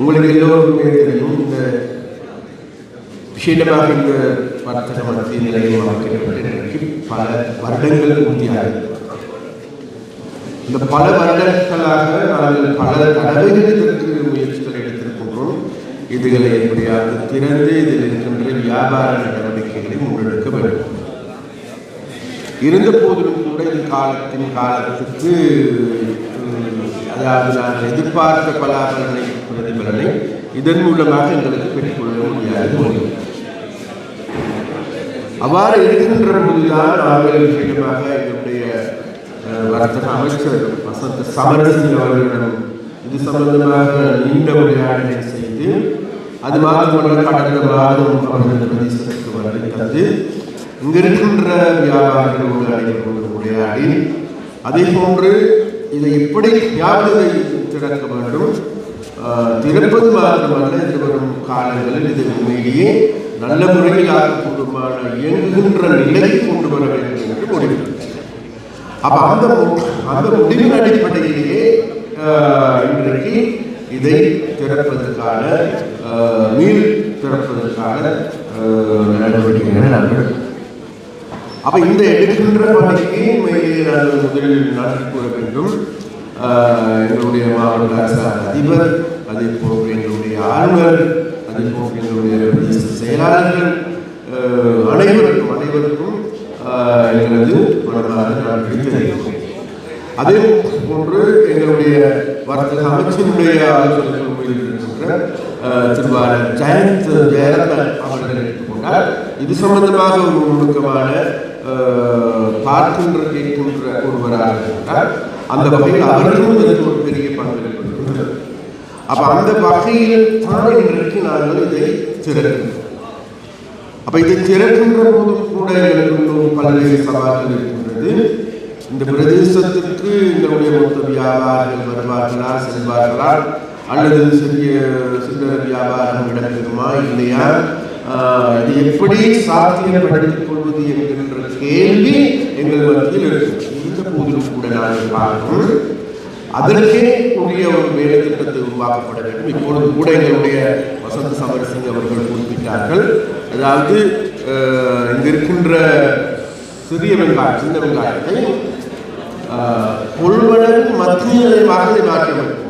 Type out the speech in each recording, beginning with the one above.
உங்களுக்கு எல்லோருக்குமே தெரியும் இந்த விஷயமாக இந்த வர்த்தக மத்திய நிலையை வளர்க்கப்பட்டு பல வருடங்கள் பூர்த்தியாகிறது இந்த பல வருடங்களாக நாங்கள் பல தடவைகளுக்கு முயற்சிகள் எடுத்திருக்கின்றோம். இதுகளை எப்படியாவது திறந்து இதில் இருக்கின்ற வியாபார நடவடிக்கைகளை முன்னெடுக்க வேண்டும். இருந்த போதிலும் கூட இது காலத்தின் காலத்துக்கு அதாவது நான் எதிர்பார்த்த பலாபலனை நண்பர்களை இதன் மூலமாக எங்களுக்கு பெற்றுக்கொள்ள முடியாது. அவ்வாறு இருக்கின்ற போதுதான் நாங்கள் விஷயமாக எங்களுடைய அஹ், வர்த்தக அமைச்சர் வசந்த சமரசிங் அவர்களிடம் இது சம்பந்தமாக நீண்ட உரையாடலை செய்து அது மாத்திரமல்ல கடந்த மாதம் அவர்கள் பிரதேசத்திற்கு வருகை இங்கிருக்கின்ற வியாபாரிகள் அனைவரோடு உரையாடி அதே போன்று இதை எப்படி யாவது திறக்க வேண்டும்? ஆஹ், திறப்பது மாத்திரமல்ல எதிர்வரும் காலங்களில் இது உண்மையிலேயே நல்ல முறையில் ஆக்கப்பூர்வமான இயங்குகின்ற நிலை கொண்டு வர வேண்டும் என்று முடிவு அப்ப அந்த அந்த முடிவின் அடிப்படையிலேயே இன்றைக்கு இதை திறப்பதற்கான மீள் திறப்பதற்கான நடவடிக்கைகளை நாங்கள் அப்ப இந்த எடுக்கின்ற பணிக்கு உண்மையிலேயே நாங்கள் முதலில் நன்றி கூற வேண்டும். ஆஹ், எங்களுடைய மாவட்ட அரசாங்க அதிபர் அதே போன்று எங்களுடைய ஆளுநர் அதே போன்று எங்களுடைய பிரதேச செயலாளர்கள் ஆஹ், அனைவருக்கும் அனைவருக்கும் ஆஹ், எங்களது மனமார்ந்த நன்றி தெரிவிக்கிறோம் அதே போன்று எங்களுடைய வர்த்தக அமைச்சருடைய ஆலோசனை இருக்கின்ற திருவாளர் ஜெயந்த் ஜெயரத்ன அவர்கள் எடுத்துக்கொண்டார் இது சம்பந்தமாக ஒரு நுணுக்கமான பார்க்கின்ற கேட்கின்ற ஒருவராக இருந்தார். அந்த வகையில் அவர்களும் இதற்கு ஒரு பெரிய பங்களிப்பு அப்ப அந்த வகையில் தான் இன்றைக்கு நாங்கள் இதை திறக்கின்றோம் அப்ப இதை திறக்கின்ற போதும் கூட இன்னும் பல்வேறு சவால்கள் இருக்கின்றது. இந்த பிரதேசத்திற்கு எங்களுடைய மொத்த வியாபாரிகள் வருவார்களா செல்வார்களா? அல்லது சிறிய சில்லறை வியாபாரம் இடம்பெறுமா இல்லையா? இது எப்படி சாத்தியப்படுத்திக் கொள்வது என்கின்ற கேள்வி எங்கள் மத்தியில் இருக்கு. இந்த போதிலும் கூட நாங்கள் பார்க்கிறோம் அதற்கே உரிய ஒரு வேலை திட்டத்தை உருவாக்கப்பட வேண்டும். இப்பொழுது கூட எங்களுடைய வசந்த சமரசிங் அவர்கள் குறிப்பிட்டார்கள். அதாவது அஹ், இருக்கின்ற சிறிய வெங்காயம் சின்ன வெங்காயத்தை அஹ், மத்திய நிலையமாக மாற்ற வேண்டும்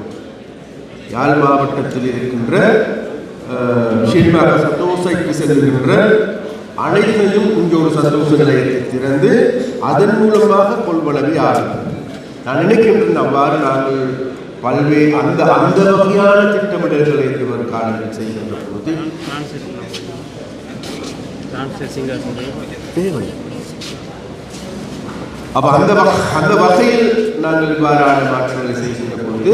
யாழ் மாவட்டத்தில் இருக்கின்ற அஹ், விசேஷமாக சந்தோஷைக்கு செல்கின்ற அனைத்தையும் இங்கே ஒரு சந்தோஷ நிலையத்தை திறந்து அதன் மூலமாக கொள்வனவை ஆரம்பிக்கும் நான் நினைக்கின்றேன் அவ்வாறு நாங்கள் பல்வேறு அந்த அந்த வகையான திட்டமிடல்களை இவர் காலங்கள் செய்கின்ற போது. அப்ப அந்த அந்த வகையில் நாங்கள் இவ்வாறான மாற்றங்களை செய்கின்ற பொழுது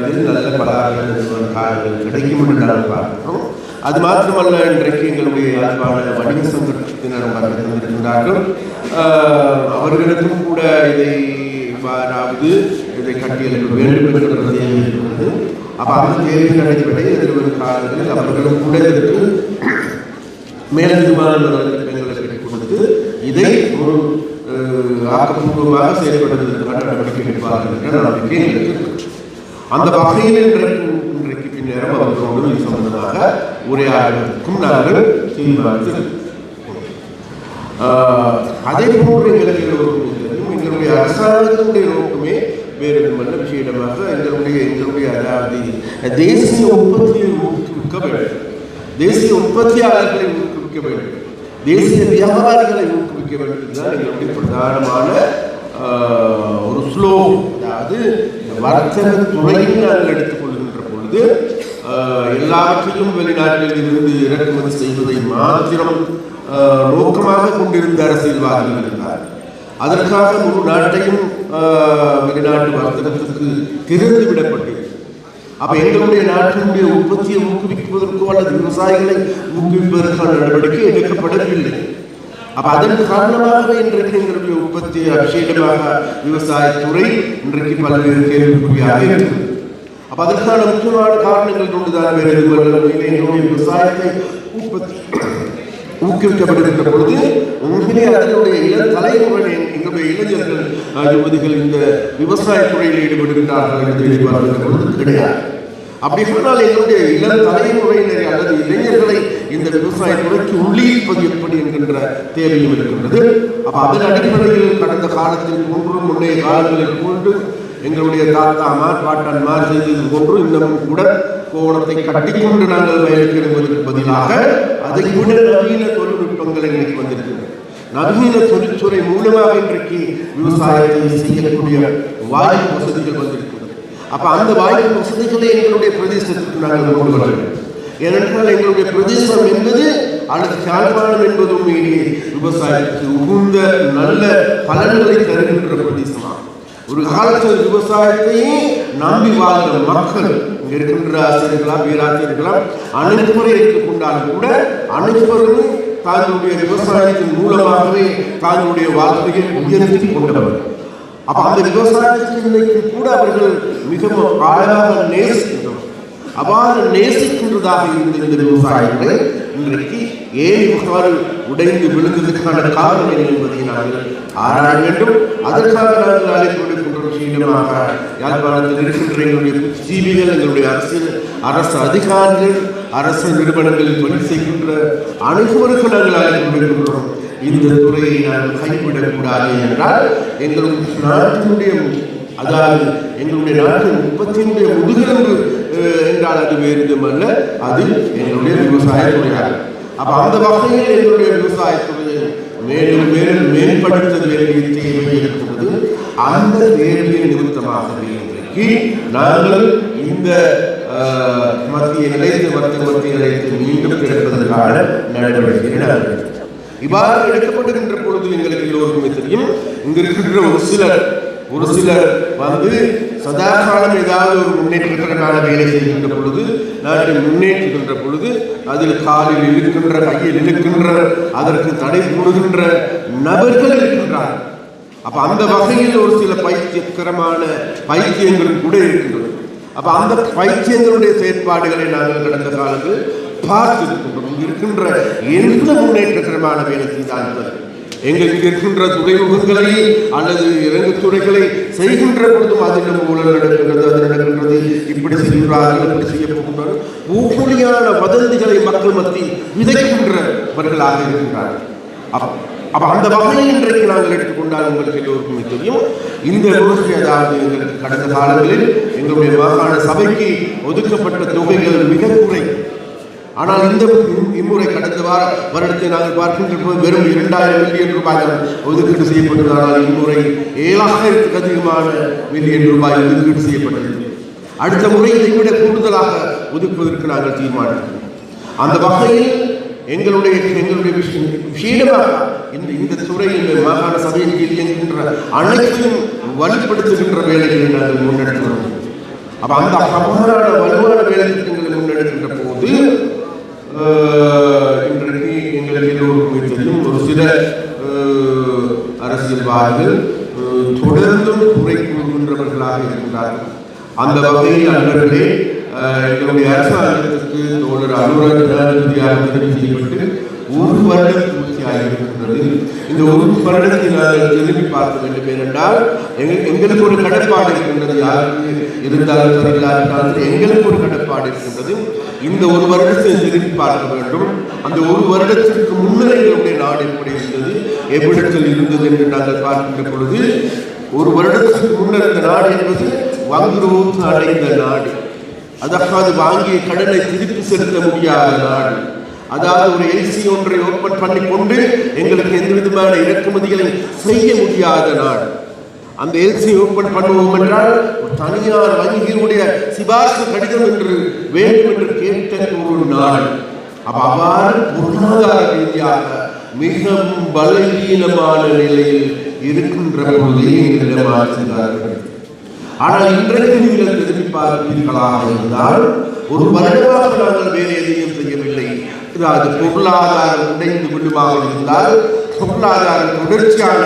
இதில் நல்ல பலகாரங்கள் எதிர்வரும் காலங்கள் கிடைக்கும் என்று நாங்கள் பார்க்கிறோம். அது மாத்திரமல்ல இன்றைக்கு எங்களுடைய யாழ்ப்பாண வணிக சங்கத்தினர் வந்திருக்கின்றார்கள் அவர்களுக்கும் கூட இதை இவ்வாறாவது இதை கட்டியெழுப்ப வேண்டும் என்ற தேவை இருக்கிறது அப்ப அந்த தேவையின் அடிப்படையில் எதிர்வரும் காலங்களில் அவர்களும் கூட இதற்கு மேலதிகமான திட்டங்களை கொடுத்து இதை ஒரு ஆக்கப்பூர்வமாக செயல்படுவதற்கான நடவடிக்கை எடுப்பார்கள் என்ற நம்பிக்கை எங்களுக்கு அந்த வகையில் இன்றைக்கு பின்னரும் அவர்களோடு இது சம்பந்தமாக உரையாடுவதற்கும் நாங்கள் தீர்மானித்து அதே போன்ற நிலையில் ஒரு எங்களுடைய அரசாங்கத்தினுடைய நோக்கமே வேறு விதமான விஷயமாக எங்களுடைய எங்களுடைய அதாவது தேசிய உற்பத்தியை ஊக்குவிக்க வேண்டும். தேசிய உற்பத்தியாளர்களை ஊக்குவிக்க வேண்டும். தேசிய வியாபாரிகளை ஊக்குவிக்க வேண்டும் தான் எங்களுடைய பிரதானமான ஆஹ், ஒரு ஸ்லோ அதாவது வர்த்தக துறையில் நாங்கள் எடுத்துக்கொள்கின்ற பொழுது ஆஹ், எல்லாவற்றையும் வெளிநாட்டில் இருந்து இறக்குமதி செய்வதை மாத்திரம் நோக்கமாக கொண்டிருந்த அரசியல்வாதிகள் அதற்காக முழு நாட்டையும் வெளிநாட்டு வர்த்தகத்துக்கு திறந்து விடப்பட்டிருக்கிறது அப்ப எங்களுடைய நாட்டினுடைய உற்பத்தியை ஊக்குவிப்பதற்கோ அல்லது விவசாயிகளை ஊக்குவிப்பதற்கான நடவடிக்கை எடுக்கப்படவில்லை. அப்ப அதன் காரணமாக இன்றைக்கு எங்களுடைய உற்பத்தி அபிஷேகமாக விவசாயத்துறை இன்றைக்கு பல்வேறு கேள்விக்குறியாக இருக்கிறது. அப்ப அதற்கான முக்கியமான காரணங்கள் கொண்டுதான் வேறு எதுவும் விவசாயத்தை உற்பத்தி ஊக்குவிக்கப்பட்டிருக்கிற பொழுது உண்மையிலே அதனுடைய இள தலைமுறை எங்களுடைய இளைஞர்கள் யுவதிகள் இந்த விவசாய துறையில் ஈடுபடுகின்றார்கள் என்று தெளிவாக பொழுது கிடையாது. அப்படி சொன்னால் எங்களுடைய இளம் தலைமுறையினரை அல்லது இளைஞர்களை இந்த விவசாய துறைக்கு உள்ளீர்ப்பது எப்படி என்கின்ற தேவையும் இருக்கின்றது. அப்ப அதன் அடிப்படையில் கடந்த காலத்தில் போன்று முன்னைய காலங்களில் போன்று எங்களுடைய தாத்தாமார் பாட்டன்மார் செய்தது போன்று இன்னமும் கூட கோணத்தை கட்டிக்கொண்டு நாங்கள் வயலுக்கு பதிலாக அதை விட நவீன தொழில்நுட்பங்கள் இன்னைக்கு வந்திருக்கிறது நவீன தொழிற்துறை மூலமாக இன்றைக்கு விவசாயத்தை செய்யக்கூடிய வாய்ப்பு வசதிகள் வந்திருக்கிறது அப்ப அந்த வாய்ப்பு வசதிகளை எங்களுடைய பிரதேசத்துக்கு நாங்கள் கொண்டு வர வேண்டும். ஏனென்றால் எங்களுடைய பிரதேசம் என்பது அல்லது யாழ்ப்பாணம் என்பது உண்மையிலேயே விவசாயத்துக்கு உகுந்த நல்ல பலன்களை தருகின்ற பிரதேசமாகும். ஒரு காலத்தில் விவசாயத்தையும் நம்பி வாழ்ந்த மக்கள் இருக்கின்ற ஆசிரியர்களாம் வீராசிரியர்களாம் அனைவரை எடுத்துக்கொண்டாலும் கூட அனைவரும் தங்களுடைய விவசாயத்தின் மூலமாகவே தங்களுடைய வாழ்க்கையை உயர்த்தி கொண்டவர். அப்ப அந்த விவசாயத்தின் கூட அவர்கள் மிகவும் ஆழமாக நேசிக்கின்றனர் அவ்வாறு நேசிக்கின்றதாக இருந்த இந்த விவசாயங்களை இன்றைக்கு ஏன் இவ்வாறு உடைந்து விழுந்ததற்கான காரணம் என்பதை நாங்கள் ஆராய வேண்டும். அதற்காக நாங்கள் அழைப்பு முக்கியமாக யாழ்ப்பாணத்தில் இருக்கின்ற எங்களுடைய ஜீவிகள் எங்களுடைய அரசியல் அரசு அதிகாரிகள் அரசு நிறுவனங்களில் பணி செய்கின்ற அனைவருக்கும் நாங்கள் அழைப்பு இந்த துறையை நாங்கள் கைவிடக்கூடாது என்றால் எங்களுடைய நாட்டினுடைய அதாவது எங்களுடைய நாட்டின் உற்பத்தியினுடைய முதுகெலும்பு என்றால் அது வேறு அல்ல அது எங்களுடைய விவசாய துறையாகும். அப்ப அந்த வகையில் எங்களுடைய விவசாய துறையை மேலும் மேலும் மேம்படுத்த வேண்டிய தேவை இருக்கிறது அந்த தேவையின் நிமித்தமாகவே இன்றைக்கு நாங்கள் இந்த மத்திய நிலைத்து மத்திய மத்திய நிலையத்தில் மீண்டும் கிடைப்பதற்கான நடவடிக்கை நாங்கள் இவ்வாறு எடுக்கப்படுகின்ற பொழுது எங்களுக்கு எல்லோருக்குமே தெரியும் இங்கு இருக்கின்ற ஒரு சிலர் ஒரு சிலர் வந்து சதா காலம் ஏதாவது ஒரு முன்னேற்றத்திற்கான வேலை செய்கின்ற பொழுது நாட்டை முன்னேற்றுகின்ற பொழுது அதில் காலில் இழுக்கின்ற கையில் இழுக்கின்ற அதற்கு தடை போடுகின்ற நபர்கள் இருக்கின்றார்கள். அப்ப அந்த வகையில் ஒரு சில பைத்தியக்கரமான பைத்தியங்கள் கூட இருக்கின்றன அப்ப அந்த பைத்தியங்களுடைய செயற்பாடுகளை நாங்கள் கடந்த காலத்தில் பார்த்திருக்கின்றோம். இருக்கின்ற எந்த முன்னேற்றகரமான வேலை செய்தார்கள் எங்களுக்கு இருக்கின்ற துறைமுகங்களை அல்லது இறங்கு துறைகளை செய்கின்ற பொழுதும் அதில் ஊழல் நடக்கின்றது அது நடக்கின்றது. இப்படி செய்கிறார்கள் இப்படி செய்ய போகின்றார்கள். ஊழியான வதந்திகளை மக்கள் மத்தி விதைக்கின்றவர்களாக இருக்கின்றார்கள். அப்போ அப்ப அந்த வகையில் இன்றைக்கு நாங்கள் எடுத்துக்கொண்டால் உங்களுக்கு எல்லோருக்குமே தெரியும். இந்த நூலுக்கு ஏதாவது எங்களுக்கு கடந்த காலங்களில் எங்களுடைய மாகாண சபைக்கு ஒதுக்கப்பட்ட தொகைகள் மிக குறை. ஆனால் இந்த இம்முறை கடந்த வார வருடத்தை நாங்கள் பார்க்கின்ற போது வெறும் இரண்டாயிரம் மில்லியன் ரூபாய் ஒதுக்கீடு செய்யப்பட்டது ஆனால் இம்முறை ஏழாயிரத்துக்கு அதிகமான மில்லியன் ரூபாய் ஒதுக்கீடு செய்யப்பட்டது. அடுத்த முறை இதை விட கூடுதலாக ஒதுக்குவதற்கு நாங்கள் தீர்மானிக்கிறோம். அந்த வகையில் எங்களுடைய எங்களுடைய விஷயம் விஷயமாக இந்த இந்த துறை இந்த மாகாண சபையின் கீழ் என்கின்ற அனைத்தையும் வலுப்படுத்துகின்ற வேலைகளை நாங்கள் முன்னெடுக்கிறோம். அப்ப அந்த அபாரான வலுவான வேலை திட்டங்களை முன்னெடுக்கின்ற போது ஆஹ், இன்றைக்கு எங்கள் எல்லோரும் வீட்டிலும் ஒரு சில அரசியல்வாதிகள் தொடர்ந்தும் குறை கூறுகின்றவர்களாக இருக்கிறார்கள் அந்த வகையில் அன்றர்களே அலுவலக ஜனாதிபதியாக தெரிவு செய்யப்பட்டு ஒரு வருடம் பூர்த்தியாக இருக்கின்றது இந்த ஒரு வருடத்தை நாங்கள் திரும்பி பார்க்க வேண்டும் ஏனென்றால் எங்க- எங்களுக்கு ஒரு கடப்பாடு இருக்கின்றது யாருக்கு இருந்தாலும் சரி எங்களுக்கு ஒரு கடற்பாடு இருக்கின்றது இந்த ஒரு வருடத்தை திரும்பி பார்க்க வேண்டும் அந்த ஒரு வருடத்திற்கு முன்னர் எங்களுடைய நாடு எப்படி இருந்தது எவ்விடத்தில் இருந்தது என்று நாங்கள் பார்க்கின்ற பொழுது ஒரு வருடத்துக்கு முன்னர் இந்த நாடு என்பது வங்குரோத்து அடைந்த நாடு. அதாவது வாங்கிய கடனை திருப்பி செலுத்த முடியாத நாடு அதாவது ஒரு எல்சி ஒன்றை ஓப்பன் பண்ணி கொண்டு எங்களுக்கு எந்த விதமான இறக்குமதிகளை செய்ய முடியாத நாடு அந்த எல்சி ஓப்பன் பண்ணுவோம் என்றால் ஒரு தனியார் வங்கியினுடைய சிபார்சு கடிதம் என்று வேண்டும் என்று கேட்ட ஒரு நாள். அப்ப அவ்வாறு பொருளாதார ரீதியாக மிகவும் பலவீனமான நிலையில் இருக்கின்ற பொழுதே எங்களிடம் ஆனால் இன்றைக்கு நீங்கள் திரும்பி இருந்தால் ஒரு வருடமாக நாங்கள் வேறு எதையும் செய்யவில்லை. அது பொருளாதாரம் உடைந்து விடுமாக இருந்தால் பொருளாதாரம் தொடர்ச்சியான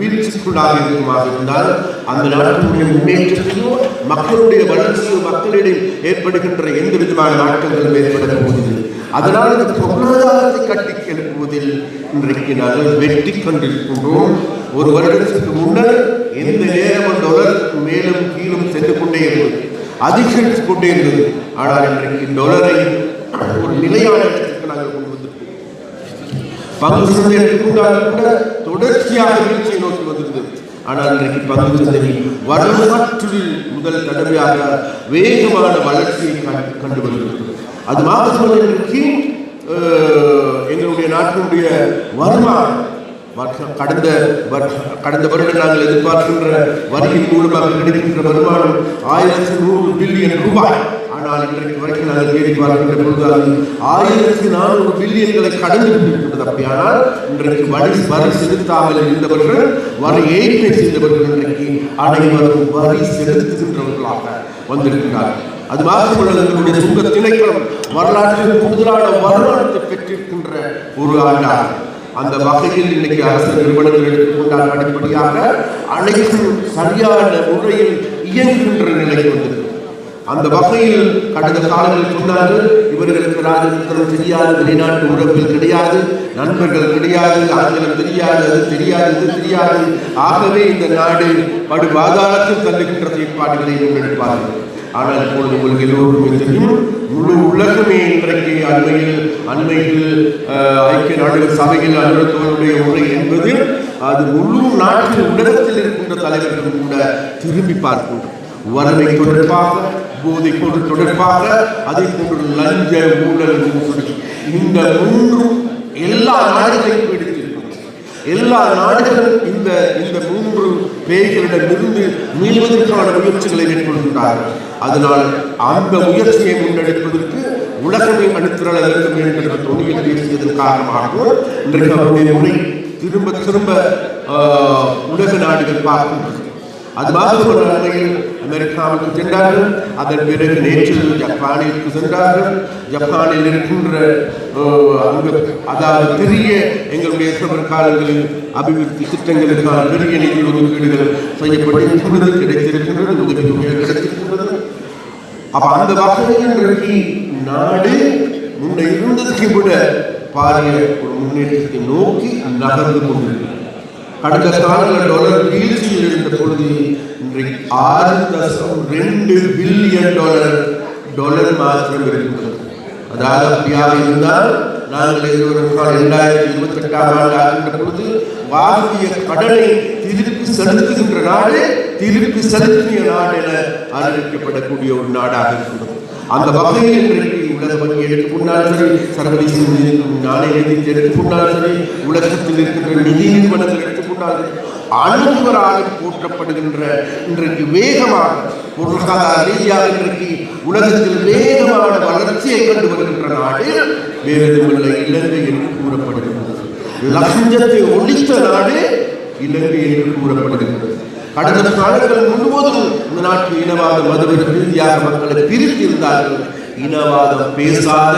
வீழ்ச்சிக்குள்ளாக இருக்குமாக இருந்தால் அந்த நாட்டினுடைய முன்னேற்றத்தையோ மக்களுடைய வளர்ச்சியோ மக்களிடையே ஏற்படுகின்ற எந்த விதமான மாற்றங்களும் ஏற்பட போவதில்லை. அதனால் இந்த பொருளாதாரத்தை கட்டி எழுப்புவதில் இன்றைக்கு நாங்கள் வெற்றி கொண்டிருக்கின்றோம். ஒரு வருடத்திற்கு முன்னர் எந்த நேரம் டொலர் மேலும் கீழும் சென்று கொண்டே இருந்தது. அதிகரித்து கொண்டே இருந்தது. ஆனால் இன்றைக்கு டொலரை ஒரு நிலையான நாங்கள் கொண்டு வந்திருக்கோம். பங்கு சந்தை கூட தொடர்ச்சியாக வீழ்ச்சியை நோக்கி வந்திருந்தது. ஆனால் இன்றைக்கு பங்கு சந்தை வரலாற்றில் முதல் தடவையாக வேகமான வளர்ச்சியை கண்டு- வருகிறது அது மாத்திரமல்ல இன்றைக்கு எங்களுடைய நாட்டினுடைய வருமானம் கடந்த கடந்த வருடம் நாங்கள் எதிர்பார்க்கின்ற வரியின் மூலமாக கிடைக்கின்ற வருமானம் ஆயிரத்தி நூறு பில்லியன் ரூபாய். ஆனால் இன்றைக்கு வரைக்கும் நாங்கள் தேடி பார்க்கின்ற பொழுது அது ஆயிரத்தி நானூறு பில்லியன்களை கடந்து விட்டிருக்கிறது அப்படியானால் இன்றைக்கு வரி வரி செலுத்தாமல் இருந்தவர்கள் வரி ஏற்றை செய்தவர்கள் இன்றைக்கு அனைவரும் வரி செலுத்துகின்றவர்களாக வந்திருக்கிறார்கள். அது மாத்திரமல்ல எங்களுடைய சுங்க திணைக்களம் வரலாற்றில் கூடுதலான வருமானத்தை பெற்றிருக்கின்ற ஒரு ஆண்டாகும். அந்த வகையில் இன்னைக்கு அரசு நிறுவனங்கள் எடுத்துக்கொண்டால் அடிப்படையாக அனைத்தும் சரியான முறையில் இயங்குகின்ற நிலைக்கு வந்தது அந்த வகையில் கடந்த காலங்களில் சொன்னார்கள் இவர்களுக்கு ராஜதந்திரம் தெரியாது வெளிநாட்டு உறவுகள் கிடையாது நண்பர்கள் கிடையாது ஆங்கிலம் தெரியாது அது தெரியாது இது தெரியாது. ஆகவே இந்த நாடு படு பாதாளத்தில் தள்ளுகின்ற செயற்பாடுகளை முன்னெடுப்பார்கள் ஆனால் இப்பொழுது உங்களுக்கு எல்லோருமே தெரியும் முழு உலகமே இன்றைக்கு அண்மையில் அண்மையில் ஐக்கிய நாடுகள் சபையில் அலுவலகங்களுடைய உரை என்பது அது முழு நாட்டில் உலகத்தில் இருக்கின்ற தலைவர்கள் கூட திரும்பி பார்க்கின்றோம் வறுமை தொடர்பாக போதை பொருள் தொடர்பாக அதே போன்று லஞ்ச ஊழல் இந்த மூன்றும் எல்லா நாடுகளையும் எடுத்திருக்கிறது எல்லா நாடுகளும் இந்த இந்த மூன்று பேய்களிடமிருந்து மீள்வதற்கான முயற்சிகளை மேற்கொள்கின்றார்கள். அதனால் அந்த முயற்சியை முன்னெடுப்பதற்கு உலகமே அனுத்திரள வேண்டும் என்கிற தொழில் பேசியதன் காரணமாக இன்றைக்கு அவருடைய முறை திரும்ப திரும்ப உலக நாடுகள் பார்க்கின்றது. அது மாதிரி ஒரு அண்மையில் அமெரிக்காவுக்கு சென்றார்கள். அதன் பிறகு நேற்று ஜப்பானிற்கு சென்றார்கள். ஜப்பானில் இருக்கின்ற அங்கு அதாவது பெரிய எங்களுடைய சிறுவர் காலங்களில் அபிவிருத்தி திட்டங்களுக்கான பெரிய நிதி ஒதுக்கீடுகள் செய்யப்பட்டிருக்கின்றது கிடைத்திருக்கின்றது உதவிகள் கிடைத்திருக்கின்றது அப்ப அந்த வகையில் இன்றைக்கு நாடு முன்ன இருந்ததுக்கு விட பாரிய ஒரு முன்னேற்றத்தை நோக்கி நகர்ந்து கொண்டிருக்கிறது கடந்த காலங்களில் டாலர் வீழ்ச்சியில் இருந்த பொழுது இன்றைக்கு ஆறு தசம் ரெண்டு பில்லியன் டாலர் டாலர் மாத்திரம் இருக்கின்றது அதாவது அப்படியாக இருந்தால் நாங்கள் ஒரு இரண்டாயிரத்தி இருபத்தி எட்டாம் ஆண்டு ஆகின்ற பொழுது வாங்கிய கடனை திருப்பி செலுத்துகின்ற நாடு திருப்பி செலுத்திய நாடு என அறிவிக்கப்படக்கூடிய ஒரு நாடாக இருக்கிறது. அந்த வகையில் இன்றைக்கு உலக வங்கி எடுத்துக்கொண்டாலும் சர்வதேச நிதி- நாணய நிதி உலகத்தில் இருக்கின்ற நிதி நிறுவனங்கள் எடுத்துக்கொண்டாலும் அனைவராலும் போற்றப்படுகின்ற இன்றைக்கு வேகமாக பொருளாதார ரீதியாக இன்றைக்கு உலகத்தில் வேகமான வளர்ச்சியை கண்டு வருகின்ற நாடு வேறு இலங்கை என்று கூறப்படுகின்றது. லஞ்சத்தை ஒழித்த நாடு இலங்கை என்று கூறப்படுகின்றது. கடந்த காலங்கள் முழுவதும் இந்த நாட்டு இனவாத மத ரீதியாக மக்களை பிரித்திருந்தார்கள். இனவாதம் பேசாத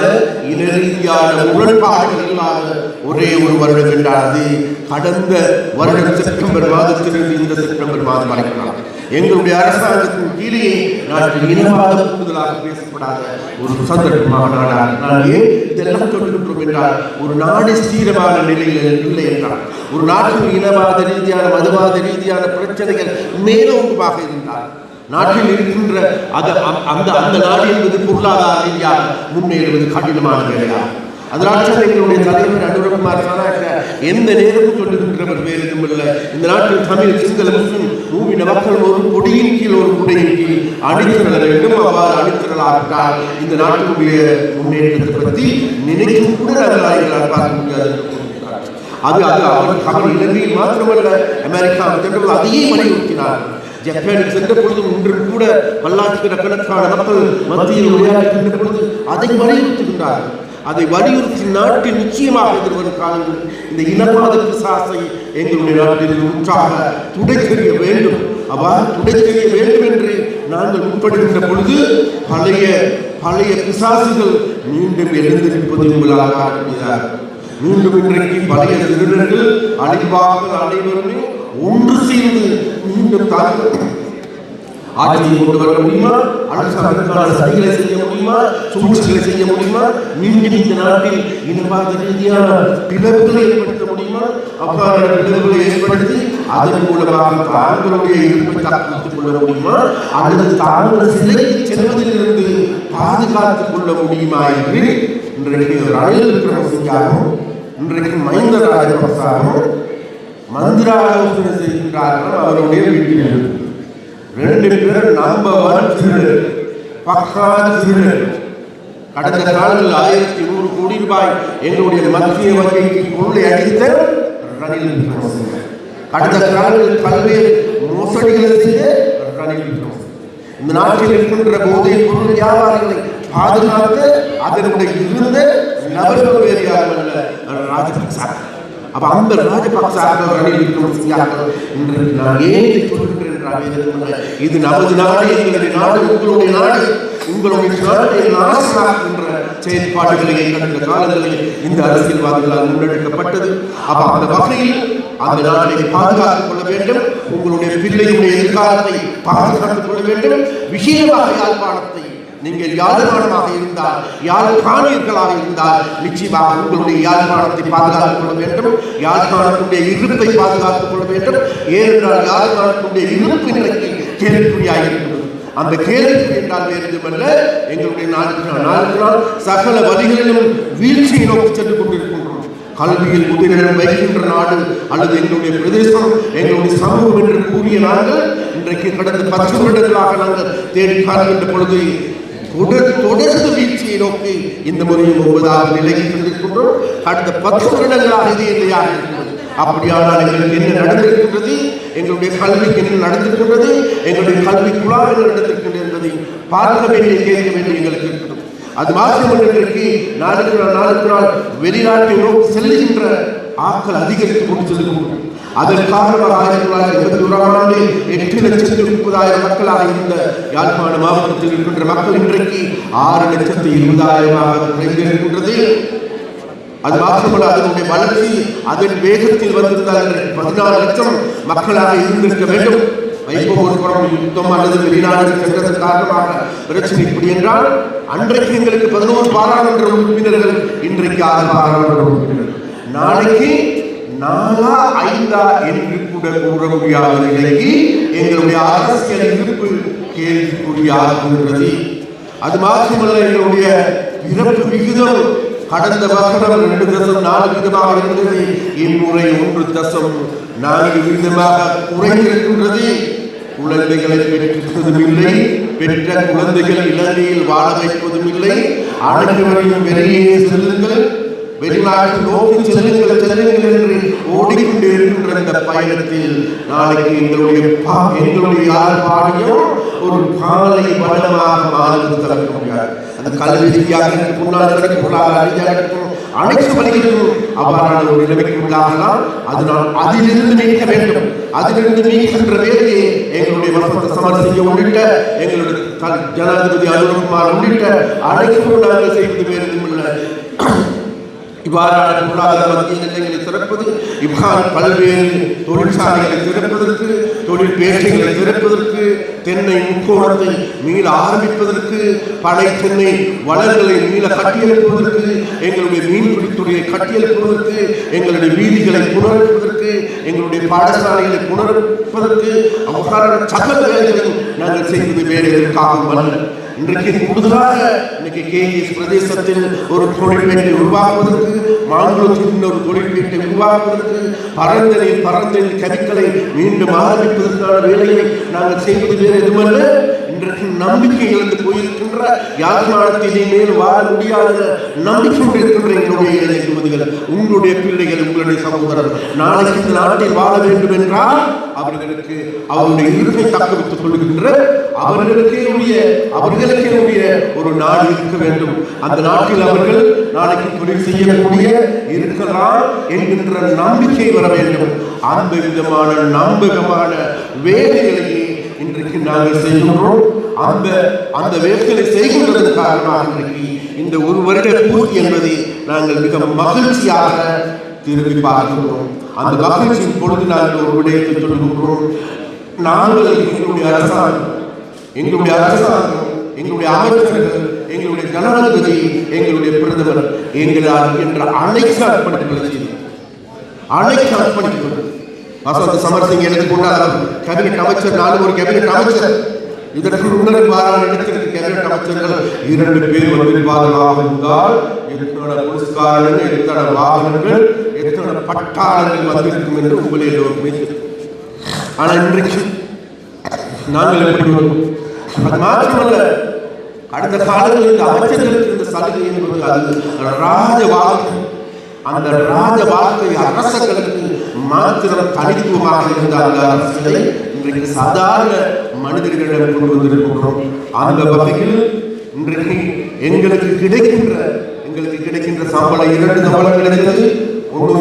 இன ரீதியான முரண்பாடுகள் இல்லாத ஒரே ஒரு வருடம் என்றால் அது கடந்த வருடம் செப்டம்பர் மாதத்திலிருந்து இந்த செப்டம்பர் மாதம் வரைக்கலாம் எங்களுடைய அரசாங்கத்தின் கீழே நாட்டில் இனவாதம் கூடுதலாக பேசப்படாத ஒரு சந்தர்ப்பமாக நாடாக நான் ஏன் இதெல்லாம் சொல்லுகின்றோம் என்றால் ஒரு நாடு ஸ்தீரமான நிலையில் இல்லை என்றால் ஒரு நாட்டில் இனவாத ரீதியான மதவாத ரீதியான பிரச்சனைகள் மேலோங்குமாக இருந்தால் நாட்டில் இருக்கின்ற அது அந்த அந்த நாடு என்பது பொருளாதார ரீதியாக முன்னேறுவது கடினமான வேலையா? அதனால் தான் எங்களுடைய தலைவர் அனுரகுமார் எந்த நேரமும் சொல்லுகின்றவர் வேறு எதுவும் இல்லை. இந்த நாட்டில் தமிழ் சிங்கள முஸ்லிம் பூமியின மக்கள் ஒரு கொடியின் கீழ் ஒரு குடையின் கீழ் அணிதிரள வேண்டும். அவ்வாறு அணிதிரளாவிட்டால் இந்த நாட்டினுடைய முன்னேற்றத்தை பற்றி நினைக்கும் கூட நாங்கள் பார்க்க முடியாது. அது அது அவர் தமிழ் இலங்கையில் மாத்திரமல்ல அமெரிக்காவில் சென்றபோது அதையே வலியுறுத்தினார். ஜப்பானுக்கு சென்ற பொழுது இன்றும் கூட பல்லாயிரக்கணக்கான மக்கள் மத்தியில் உரையாடுகின்ற பொழுது அதை வலியுறுத்துகின்றார்கள் அதை வலியுறுத்தி நாட்டில் நிச்சயமாக எதிர்வரும் காலங்களில் இந்த இனவாத பிசாசை எங்களுடைய நாட்டில் உற்றாக துடைத்தெறிய வேண்டும். அவ்வாறு துடைத்தெறிய வேண்டும் என்று நாங்கள் முற்படுகின்ற பொழுது பழைய பழைய பிசாசுகள் மீண்டும் எழுந்திருப்பது உங்களாக ஆரம்பித்தார் மீண்டும் இன்றைக்கு பழைய திருடர்கள் அழிவாக அனைவருமே ஒன்று சேர்ந்து மீண்டும் தாக்க ஆட்சியை கொண்டு வர முடியுமா? அரசாங்கத்திற்கான சதிகளை செய்ய முடியுமா? சூழ்ச்சிகளை செய்ய முடியுமா? மீண்டும் இந்த நாட்டில் இனவாத ரீதியான பிளவுகளை ஏற்படுத்த முடியுமா? அவ்வாறு பிளவுகளை ஏற்படுத்தி அதன் மூலமாக தாங்களுடைய இருப்பை தப்பித்துக் கொள்ள முடியுமா? அல்லது தாங்கள் சிறைக்கு செல்வதிலிருந்து பாதுகாத்துக் கொள்ள முடியுமா என்று இன்றைக்கு ரணில் விக்ரமசிங்காகவும் இன்றைக்கு மஹிந்த ராஜபக்சாவும் மந்திர ஆலோசனை செய்கின்றார்கள் அவருடைய வீட்டில். ரெண்டு பேர் நம்பர் ஒன் திருடர். பக்காத திருடர். கடந்த காலத்தில் ஆயிரத்தி நூறு கோடி ரூபாய் எங்களுடைய மத்திய வங்கிக்கு கொள்ளை அடித்த ரணில் கடந்த காலத்தில் பல்வேறு மோசடிகளை செய்த ரணில் இந்த நாட்டில் இருக்கின்ற போதை பொருள் வியாபாரங்களை பாதுகாத்து அதனுடைய இருந்த நபர்கள் வேறு யாரும் அல்ல ராஜபக்சா. அப்ப அந்த ராஜபக்சாக்கள் இன்றைக்கு நான் ஏன் இது நமது நாடு எங்களுடைய நாடு உங்களுடைய நாடு உங்களுடைய நாட்டை நாசமாக்குகின்ற செயற்பாடுகளை கடந்த காலங்களில் இந்த அரசியல்வாதிகளால் முன்னெடுக்கப்பட்டது அப்ப அந்த வகையில் அந்த நாட்டை பாதுகாத்துக் கொள்ள வேண்டும் உங்களுடைய பிள்ளையுடைய எதிர்காலத்தை பாதுகாத்துக் கொள்ள வேண்டும் விஷயமாக யாழ்ப்பாணத்தை நீங்கள் யாழ்ப்பாணமாக இருந்தால் யாழ்ப்பாணியர்களாக இருந்தால் நிச்சயமாக உங்களுடைய யாழ்ப்பாணத்தை பாதுகாத்துக் கொள்ள வேண்டும். யாழ்ப்பாணத்துடைய இருப்பை பாதுகாத்துக் கொள்ள வேண்டும். ஏனென்றால் யாழ்ப்பாணத்துடைய இருப்பு நிலைக்கு கேள்விக்குறியாக இருக்கிறது அந்த கேள்வி என்றால் வேறு எங்களுடைய நாளுக்கு நாள் நாளுக்கு சகல வழிகளிலும் வீழ்ச்சியை நோக்கி சென்று கொண்டிருக்கின்றோம். கல்வியில் முதலிடம் வைக்கின்ற நாடு அல்லது எங்களுடைய பிரதேசம் எங்களுடைய சமூகம் என்று கூறிய நாங்கள் இன்றைக்கு கடந்த பத்து வருடங்களாக நாங்கள் தேடி காண்கின்ற பொழுது தொடர்ந்து வீழ்ச்சியை நோக்கி இந்த முறையும் ஒன்பதாவது நிலையில் இருந்திருக்கின்றோம் அடுத்த பத்து வருடங்களாக இது இல்லையாக இருக்கிறது அப்படியானால் எங்களுக்கு என்ன நடந்திருக்கின்றது? எங்களுடைய கல்விக்கு என்ன நடந்திருக்கின்றது? எங்களுடைய கல்வி குழாய் என்ன நடந்திருக்கின்றது என்பதை பார்க்க வேண்டிய கேட்க வேண்டிய எங்களுக்கு இருக்கிறது. அது மாத்திரம் எங்களுக்கு நாளுக்கு நாள் நாளுக்கு நாள் வெளிநாட்டை நோக்கி செல்லுகின்ற ஆக்கள் அதிகரித்துக் கொண்டு செல்லுகின்றன. அதன் காரணமாக ஆயிரத்தி தொள்ளாயிரத்தி இருபத்தி ஓராம் ஆண்டு எட்டு லட்சத்தி முப்பதாயிரம் மக்களாக இருந்த யாழ்ப்பாண மாவட்டத்தில் இருக்கின்ற மக்கள் இன்றைக்கு ஆறு லட்சத்தி இருபதாயிரமாக குறைந்திருக்கின்றது. அது மாத்திரமல்ல அதனுடைய வளர்ச்சி அதன் வேகத்தில் வந்திருந்தால் இன்றைக்கு பதினாறு லட்சம் மக்களாக இருந்திருக்க வேண்டும். வைபவ ஒரு யுத்தம் அல்லது வெளிநாடு சென்றதன் காரணமாக பிரச்சனை இப்படி என்றால் அன்றைக்கு எங்களுக்கு பதினோரு பாராளுமன்ற உறுப்பினர்கள் இன்றைக்கு ஆறு பாராளுமன்ற உறுப்பினர்கள். நாளைக்கு நாலா ஐந்தா என்று கூட கூற முடியாத நிலைக்கு எங்களுடைய அரசியல் இருப்பு கேள்விக்குறியாகின்றது அது மாத்திரமல்ல எங்களுடைய பிறப்பு விகிதம் கடந்த வருடம் ரெண்டு தசம் நாலு விகிதமாக இருந்தது. இம்முறை ஒன்று தசம் நான்கு விகிதமாக குறைந்திருக்கின்றது. குழந்தைகளை பெற்றதும் இல்லை பெற்ற குழந்தைகள் இலங்கையில் வாழ வைப்பதும் இல்லை அனைவரையும் வெளியே செல்லுங்கள். வெளிநாட்டு நோக்கி செல்லுங்கள் செல்லுங்கள் என்று ஓடிக்கொண்டே இருக்கின்ற இந்த பயணத்தில் நாளைக்கு எங்களுடைய பா- எங்களுடைய யாழ்ப்பாணியம் ஒரு காலை வளமாக மாறுவது தவிர்க்க முடியாது. அந்த கல்வி ரீதியாக இருக்கும், முன்னாள் பொருளாதார ரீதியாக இருக்கும், அனைத்து வழிகளிலும் அவ்வாறான ஒரு நிலைமைக்கு உள்ளாகலாம். அதனால் அதிலிருந்து நீக்க வேண்டும். அதிலிருந்து நீக்கின்ற வேலையை எங்களுடைய வசந்த சமரசிங்க உள்ளிட்ட எங்களுடைய ஜனாதிபதி அனுரகுமார் உள்ளிட்ட அனைத்து நாங்கள் செய்வது வேறு எதுவுமில்லை இவ்வாறான பொருளாதார மத்திய நிலையங்களை திறப்பது இவ்வாறு பல்வேறு தொழிற்சாலைகளை திறப்பதற்கு தொழில் பேட்டைகளை திறப்பதற்கு தென்னை முக்கோணத்தை மீள ஆரம்பிப்பதற்கு பழைய தென்னை வளர்களை மீள கட்டியெழுப்புவதற்கு எங்களுடைய மீன்பிடித்துறையை கட்டியெழுப்புவதற்கு எங்களுடைய வீதிகளை புனரமைப்பதற்கு எங்களுடைய பாடசாலைகளை புனரமைப்பதற்கு அவ்வாறான சகல வேலைகளையும் நாங்கள் செய்வது வேறு எதற்காகவும் அல்ல. இன்றைக்கு கூடுதலாக இன்னைக்கு கேஎஸ் பிரதேசத்தில் ஒரு தொழில்பேட்டை உருவாக்குவதற்கு மாங்குளத்தில் இன்னொரு தொழில்பேட்டை உருவாக்குவதற்கு பரந்தலை பரந்தனில் கருக்களை மீண்டும் ஆரம்பிப்பதற்கான வேலையை நாங்கள் செய்வது வேறு எதுவல்ல நம்பிக்கை இழந்து போயிருக்கின்ற யாழ்ப்பாணத்தில் மேல் வாழ முடியாத நம்பிக்கை இருக்கின்ற எங்களுடைய இளைய யுவதிகள் உங்களுடைய பிள்ளைகள் உங்களுடைய சகோதரர் நாளைக்கு இந்த நாட்டில் வாழ வேண்டும் என்றால் அவர்களுக்கு அவருடைய இருப்பை தக்க வைத்துக் கொள்கின்ற அவர்களுக்கே உரிய அவர்களுக்கே உரிய ஒரு நாடு இருக்க வேண்டும். அந்த நாட்டில் அவர்கள் நாளைக்கு தொழில் செய்யக்கூடிய இருக்கலாம் என்கின்ற நம்பிக்கை வர வேண்டும். அந்த விதமான நம்பகமான வேலைகளையே இன்றைக்கு நாங்கள் செய்கின்றோம். அந்த அந்த வேட்களை செய்கின்றது காரணமாக இன்றைக்கு இந்த ஒரு வருட பூர்த்தி என்பதை நாங்கள் மிக மகிழ்ச்சியாக திரும்பி பார்க்கின்றோம் அந்த மகிழ்ச்சியின் பொழுது நாங்கள் ஒரு விடயத்தை சொல்கின்றோம் நாங்கள் எங்களுடைய அரசாங்கம் எங்களுடைய அரசாங்கம் எங்களுடைய அமைச்சர்கள் எங்களுடைய ஜனாதிபதி எங்களுடைய பிரதமர் எங்களால் என்ற அனைத்து அர்ப்பணிப்புகளை அனைத்து அர்ப்பணிப்புகள் வசந்த சமரசிங்க எடுத்துக்கொண்டால் கேபினெட் அமைச்சர் நானும் ஒரு கேபினெட் அமைச்சர். இதற்கு முன்னர் இடத்திற்கு கேபினெட் அமைச்சர்கள் இரண்டு பேர் வந்திருப்பார்களாக இருந்தால் எத்தனை போலீஸ்காரர்கள் எத்தனை வாகனங்கள் எத்தனை பட்டாளர்கள் வந்திருக்கும் என்று உங்களே எல்லோருமே ஆனால் இன்றைக்கு நாங்கள் எப்படி வருவோம்? அது மாத்திரமல்ல கடந்த காலத்தில் இந்த அமைச்சர்களுக்கு இந்த சலுகை என்பது அது ராஜ வாழ்க்கை அந்த ராஜ வாழ்க்கை அரசர்களுக்கு மாத்திரம் தனித்துவமாக இருந்த அந்த அரசியலை இன்றைக்கு சாதாரண மனிதர்களிடம் கொண்டு வந்திருக்கின்றோம். அந்த வகையில் இன்றைக்கு எங்களுக்கு கிடைக்கின்ற எங்களுக்கு கிடைக்கின்ற சம்பளம் இரண்டு சம்பளம் கிடைத்தது. ஒன்று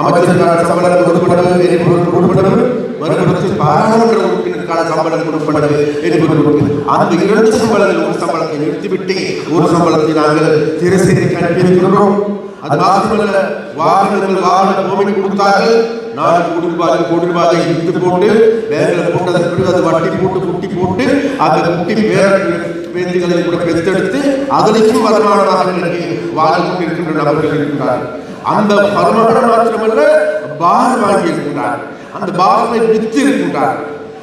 அமைச்சருக்கான சம்பளம் கொடுக்கப்பட்டது எரிபொருள் மறுபடியும் பாராளுமன்ற உறுப்பினருக்கான சம்பளம் கொடுக்கப்பட்டது அந்த இரண்டு சம்பளங்கள் ஒரு சம்பளத்தை நிறுத்திவிட்டு ஒரு சம்பளத்தை நாங்கள் திரசேரி அனுப்பியிருக்கின்றோம் அது மாத்திரமல்ல வாகனங்கள் வாகன பூமி கொடுத்தார்கள். நாலு கோடி ரூபாய் கோடி ரூபாயை இழுத்து போட்டு பேங்கில் போட்டதற்கு பிறகு அது வட்டி போட்டு குட்டி போட்டு அந்த குட்டி பேர பேத்திகளை கூட பெற்றெடுத்து அதிலையும் வருமானமாக வாழ்ந்து கொண்டிருக்கின்ற நபர்கள் இருக்கின்றார்கள் அந்த வருமானம் மாத்திரமல்ல பார் வாங்கி இருக்கின்றார் அந்த பாரை வித்து இருக்கின்றார்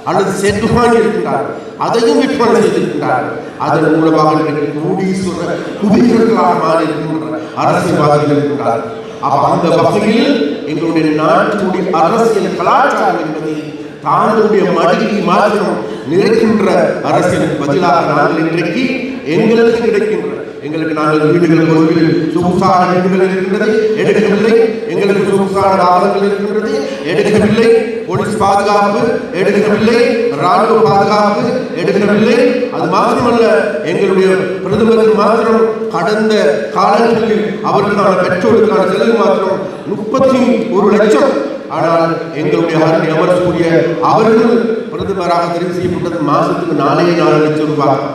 அல்லது செட்டு வாங்கி இருக்கின்றார் அதையும் விற்பனை செய்திருக்கின்றார் அதன் மூலமாக இன்றைக்கு கோடீஸ்வர குடிகர்களாக மாறி இருக்கின்ற அரசியல்வாதிகள் இருக்கின்றார் அப்ப அந்த வகையில் எங்களுடைய நாட்டுடைய அரசியல் கலாச்சாரம் என்பதை தானுடைய மடியை மாத்திரம் நிறைக்கின்ற அரசியலுக்கு பதிலாக நாங்கள் இன்றைக்கு எங்களுக்கு கிடைக்கின்ற எங்களுக்கு நாங்கள் வீடுகள் கோவில் சொகுசான வீடுகள் இருக்கின்றது எடுக்கவில்லை. எங்களுக்கு சொகுசான ஆவணங்கள் இருக்கின்றது எடுக்கவில்லை. போலீஸ் பாதுகாப்பு எடுக்கவில்லை. ராணுவ பாதுகாப்பு எடுக்கவில்லை. அது மாத்திரமல்ல எங்களுடைய பிரதமருக்கு மாத்திரம் கடந்த காலங்களில் அவர்களுக்கான பெற்றோருக்கான செலவு மாத்திரம் முப்பத்தி ஒரு லட்சம். ஆனால் எங்களுடைய அரணி கூடிய அவர்கள் பிரதமராக தெரிவு செய்யப்பட்டது மாசத்துக்கு நாலே நாலு லட்சம் ரூபாய்.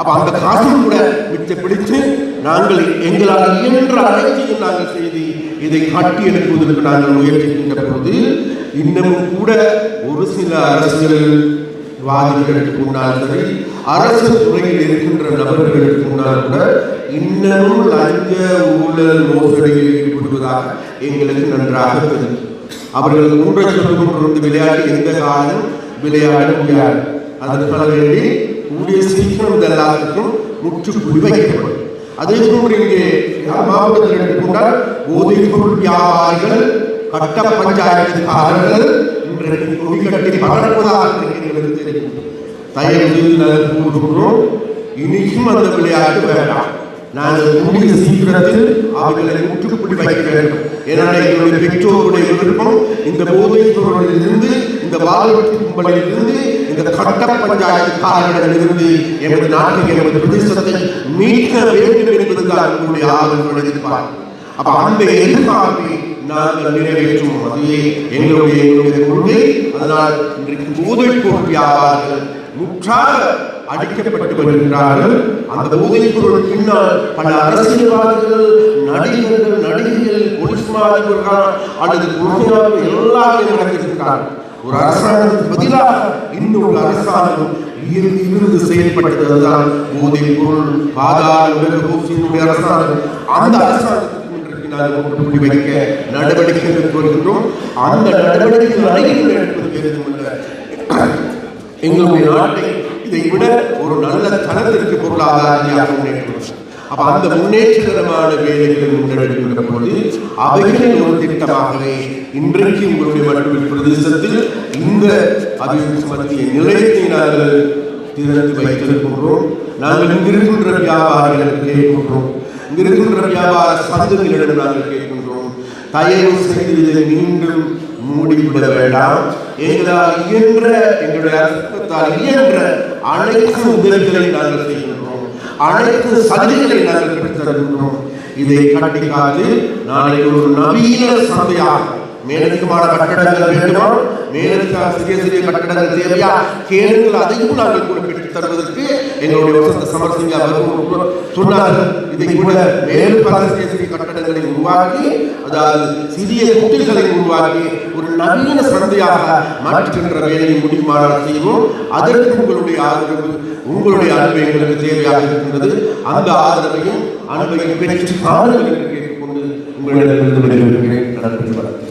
அப்ப அந்த காசும் கூட மிச்ச பிடித்து நாங்கள் எங்களால் இயன்ற அனைத்தையும் நாங்கள் செய்து இதை காட்டி எடுப்பதற்கு நாங்கள் முயற்சிக்கின்ற போது இன்னமும் கூட ஒரு சில அரசியல் வாதிகளுக்கு முன்னால் சரி அரசு துறையில் இருக்கின்ற நபர்களுக்கு முன்னால் கூட இன்னமும் லஞ்ச ஊழல் மோசடியில் ஈடுபடுவதாக எங்களுக்கு நன்றாக தெரியும். அவர்கள் மூன்றை சொல்லும் விளையாடி எந்த காலம் விளையாட முடியாது. அதற்காக வேண்டி கூடிய சீக்கிரம் இது எல்லாத்துக்கும் முற்றுப்புள்ளி வைக்கப்படும் அதே போன்று இங்கே மாவட்டத்தில் எடுத்துக்கொண்டால் போதைப் பொருள் வியாபாரிகள் கட்ட பஞ்சாயத்துக்காரர்கள் இன்றைக்கு கொடி கட்டி பறப்பதாக இன்றைக்கு தெரியும். தயவு கூறுகிறோம் இனியும் அந்த விளையாட்டு வேண்டாம். நான் கூடிய சீக்கிரத்தில் அவர்களை முற்றுப்புள்ளி வைக்க வேண்டும். ஏனால் எங்களுடைய பெற்றோருடைய விருப்பம் இந்த போதைப் பொருளிலிருந்து இந்த வாழ்வெட்டு கும்பலிலிருந்து இந்த கட்ட பஞ்சாயத்துக்காரர்களிலிருந்து எமது நாட்டுக்கு எமது பிரதேசத்தை மீட்க வேண்டும் என்பதுதான் உங்களுடைய ஆர்வங்களுடைய எதிர்பார்ப்பு அப்ப அந்த எதிர்பார்ப்பை நாங்கள் நிறைவேற்றும் அதுவே எங்களுடைய எங்களுடைய கொள்கை. அதனால் இன்றைக்கு போதைப் பொருள் வியாபாரிகள் முற்றாக அடிக்கப்பட்டு வருகின்றார்கள் அந்த போதைப் பொருள் பின்னால் பல அரசியல்வாதிகள் நடிகர்கள் நடிகைகள் போலீஸ் அல்லது கொள்கையாளர்கள் எல்லாமே நடத்திருக்கிறார்கள் ஒரு அரசாங்கத்துக்கு பதிலாக இன்னொரு அரசாங்கம் இருந்து செயல்பட்டதுதான் போதை பொருள் பாதாள அரசாங்கம். அந்த அரசாங்கத்துக்கு நாங்கள் வைக்க நடவடிக்கை எடுத்து வருகின்றோம் அந்த நடவடிக்கைகள் அனைத்தும் எடுப்பது எங்களுடைய நாட்டை இதை விட ஒரு நல்ல தரத்திற்கு பொருளாதார முன்னேற்றம் அப்ப அந்த முன்னேற்றகரமான வேலைகள் முன்னெடுக்கின்ற பொழுது அவைகளின் ஒரு திட்டமாகவே இன்றைக்கு உங்களுடைய மருத்துவ பிரதேசத்தில் இந்த அபிவிருத்தி மத்திய நிலையத்தை நாங்கள் திறந்து வைத்திருக்கின்றோம். நாங்கள் இங்கிருக்கின்ற வியாபாரிகளுக்கு கேட்கின்றோம். இங்கிருக்கின்ற வியாபார சங்கங்களிடம் நாங்கள் கேட்கின்றோம். தயவு செய்து இதை மீண்டும் மூடிவிட வேண்டாம். எங்களால் இயன்ற எங்களுடைய அரசாங்கத்தால் இயன்ற அனைத்து உதவிகளை நாங்கள் செய்கின்றோம். அனைத்து சலுகைகளை நாங்கள் பெற்றுத்தருகிறோம் இதை கண்டிக்காது நாளை ஒரு நவீன சபையாக மேலதிகமான கட்டடங்கள் வேண்டுமா? மேலதிக சிறிய சிறிய கட்டடங்கள் தேவையா? கேளுங்கள் அதையும் நாங்கள் கூட பெற்றுத் தருவதற்கு எங்களுடைய வசந்த சமரசிங்க அவர்கள் சொன்னார்கள் இதை கூட மேலும் பல சிறிய கட்டடங்களை உருவாக்கி அதாவது சிறிய குட்டில்களை உருவாக்கி ஒரு நவீன சந்தையாக மாற்றுகின்ற வேலையை முடியுமானால் செய்வோம். அதற்கு உங்களுடைய ஆதரவு உங்களுடைய அன்பை எங்களுக்கு தேவையாக இருக்கின்றது. அந்த ஆதரவையும் அன்பையும் பெற்று ஆதரவு கேட்டுக்கொண்டு உங்களிடமிருந்து விடைபெறுகிறேன். நன்றி வணக்கம்